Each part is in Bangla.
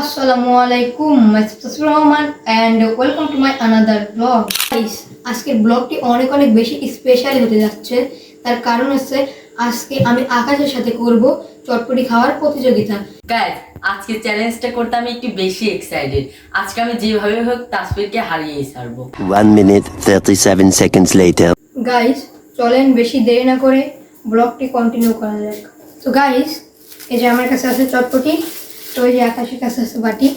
আসসালামু আলাইকুম Masud Rahman and welcome to my another blog আজকের ব্লগটি অনেক অনেক বেশি স্পেশাল হতে যাচ্ছে। তার কারণ হচ্ছে আজকে আমি আকাশের সাথে করব চটপটি খাওয়ার প্রতিযোগিতা। গাইজ আজকে চ্যালেঞ্জটা করতে আমি একটু বেশি এক্সাইটেড আজকে আমি যেভাবে হোক তাসফিরকে হারিয়েই ছাড়বো। One minute, 37 seconds later. Guys চলেন বেশি দেরি না করে ব্লগটি কন্টিনিউ করা যাক। তো গাইস এই যে আমার কাছে আছে চটপটি। তো এই যে আকাশের কাছে আছে বাটি।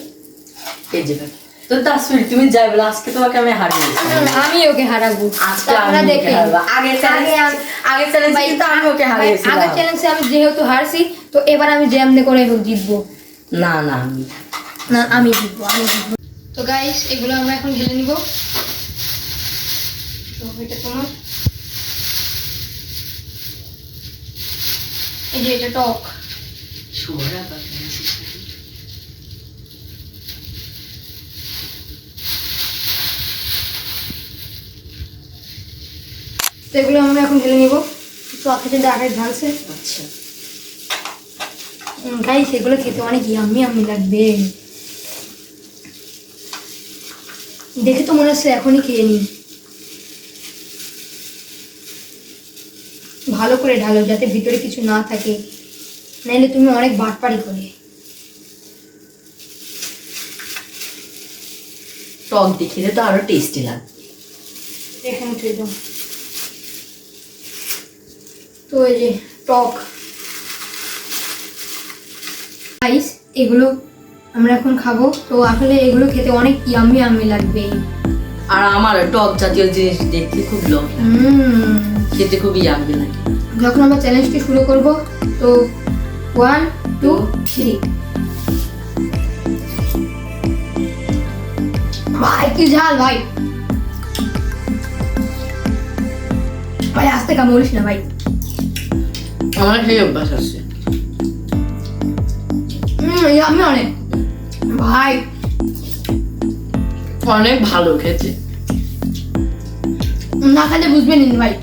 এই যে তো তাসফির তুমি যাই বলো আজকে তোমাকে আমি হারিয়ে আমি ওকে হারাবো। আজকে তা আমি আপনারা ওকে দেখেন। চ্যালেঞ্জ আগে চ্যালেঞ্জ আমি ওকে ভাই, হারিয়েছিলাম চ্যালেঞ্জে আমি যেহেতু হারছি তো এবার আমি যেমনি করে হোক জিতবো। না না আমি না আমি জিতবো আমি জিতবো। তো গাইস এগুলো আমরা এখন ঢেলে নিব। তো এটা তোমার এই যে এটা টক। শুভরাত্রি। তো এগুলো আমরা এখন ঢেলে নিব। তো আকাশে আকাশ ঢালছে। আচ্ছা। গাইস এগুলো খেতে অনেক ইয়াম্মি আমি লাগবে। দেখে তো মনে হচ্ছে এখনই খেয়ে নিই। ভালো করে ঢালো যাতে ভিতরে কিছু না থাকে। নাইলে তুমি অনেক বাটপাড়ি করে টক দেখিলে তো আরও টেস্টি লাগবে। এখানে তো এই যে টক। রাইস এগুলো আমরা এখন খাব। তো আসলে এগুলো খেতে অনেক ইয়াম্মি ইয়াম্মি লাগবে। আর আমার টক জাতীয় জিনিস দেখতে খুব লোভ খেতে খুব ইয়াম্মি লাগে। যখন আমরা চ্যালেঞ্জটি শুরু করব তো ওয়ান টু থ্রি ভাই কি ঝাল ভাই। ভাই আস্তে কামড়িস না ভাই। আমার সেই অভ্যাস আছে। আমি অনেক। ভাই। অনেক ভালো খেতে। না খেলে বুঝবেন ভাই।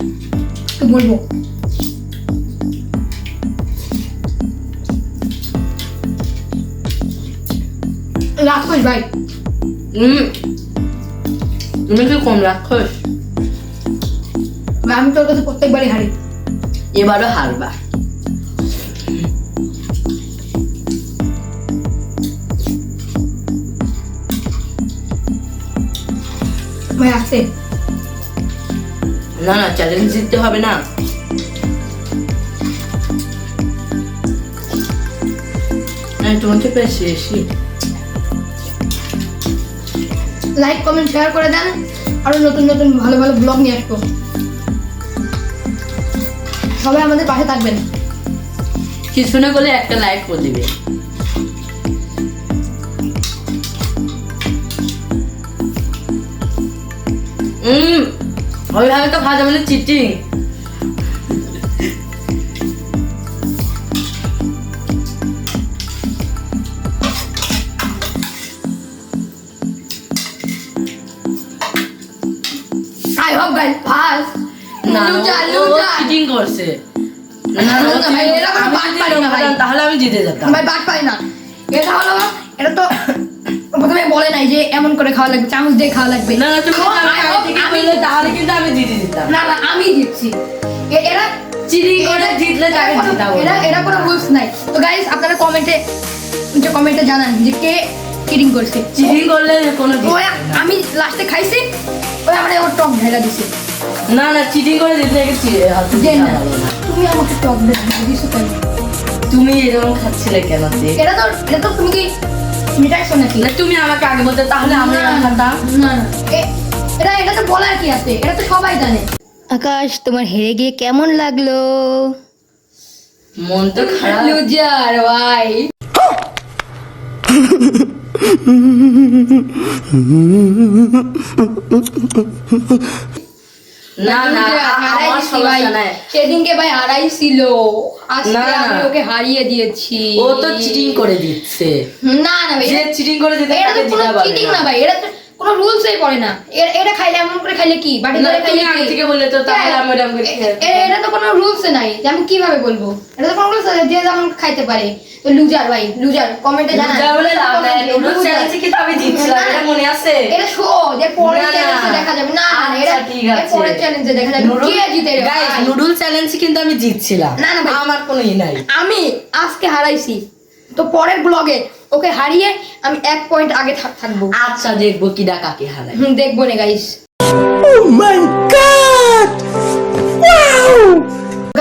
বলব? ভাই। তুমি কি কম ভাই, আমি তোর কাছে প্রত্যেকবারই হারি। এবারও হারবা। ভাই আসতে না না চ্যালেঞ্জ জিততে হবে না। তোমাকে প্রায় শেষই। লাইক কমেন্ট শেয়ার করে দেন। আরও নতুন নতুন ভালো ভালো ব্লগ নিয়ে আসব। সবাই আমাদের পাশে থাকবেন। কিছু না করলে একটা লাইক করে দিবে। হুম ওইভাবে তো খাওয়া যাবে না চিটিং আই হোপ গাইস লুজা চিটিং করছে। তাহলে আমি জিতে যেতাম। ভাই বাদ পাই না। এটা হলো এটা তো প্রথমে বলে নাই যে এমন করে খাওয়া লাগবে চামচ দিয়ে খাওয়া লাগবে। না না তুমি তাহলে কিন্তু আমি জিতে যেতাম না না আমি জিতছি। এরা চিটিং করে জিতলে তাকে জিতাবো এরা এরা কোনো রুলস নাই। তো গাইস আপনারা কমেন্টে যে কমেন্টে জানান যে কে চিটিং করছে। চিটিং করলে কোনো আমি লাস্টে খাইছি ওই আমার ওর টক ঢেলা দিছে। না না চিটিং করে দিতে না। তুমি আমাকে টক ঢেলা দিছো কেন? তুমি এরকম খাচ্ছিলে কেন? এটা তো এটা তো তুমি কি মিটাইছো নাকি তুমি আমাকে আগে বলতে তাহলে আমি না এটা এটা তো বলার কি আছে? এটা তো সবাই জানে। আকাশ তোমার হেরে গিয়ে কেমন লাগল? মন তো খারাপ। লুজার ভাই। না না ভাই। সেদিনকে ভাই হারাইছিল আজকে না, না। আমি ওকে হারিয়ে দিয়েছি ও তো চিটিং করে দিচ্ছে না না ভাই এটা- চিটিং করে দিতে এটা তো চিটিং না না ভাই এটা তো কোনো রুলসই পড়ে না। এটা খাইলে এমন করে খাইলে কি? বাটি করে খাইলে আগে থেকে তো তাহলে আমি করে এটা তো কোনো রুলস নাই। যে আমি কীভাবে বলব? এটা তো কোনো রুলস যে যেমন খাইতে পারে। তো লুজার ভাই লুজার কমেন্টে জানান। যা বলে লাভ নাই। চ্যালেঞ্জে কিন্তু আমি জিতছিলাম। এটা মনে আছে? এটা শো যে না। চ্যালেঞ্জে দেখা যাবে। না এটা আচ্ছা, ঠিক আছে। পরের চ্যালেঞ্জে দেখা যাবে। কে জিতে রে গাইস ভাই? নুডল চ্যালেঞ্জে কিন্তু আমি জিতছিলাম। না, না। আমার কোনো ই নাই। আমি আজকে হারাইছি। তো পরের ব্লগে ওকে হারিয়ে আমি এক পয়েন্ট আগে থাকব। আচ্ছা দেখব কি ডাকাকে হারাই হুম, দেখব না গাইস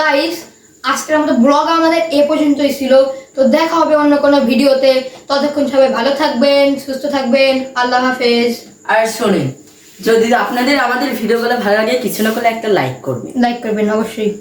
গাইস আজকের আমাদের ব্লগ আমাদের এ পর্যন্তই ছিল। তো দেখা হবে অন্য কোনো ভিডিওতে। ততক্ষণ সবাই ভালো থাকবেন সুস্থ থাকবেন। আল্লাহ হাফেজ। আর শোনেন যদি আপনাদের আমাদের ভিডিওগুলো ভালো লাগে কিছু না করলে একটা লাইক করবেন। লাইক করবেন অবশ্যই।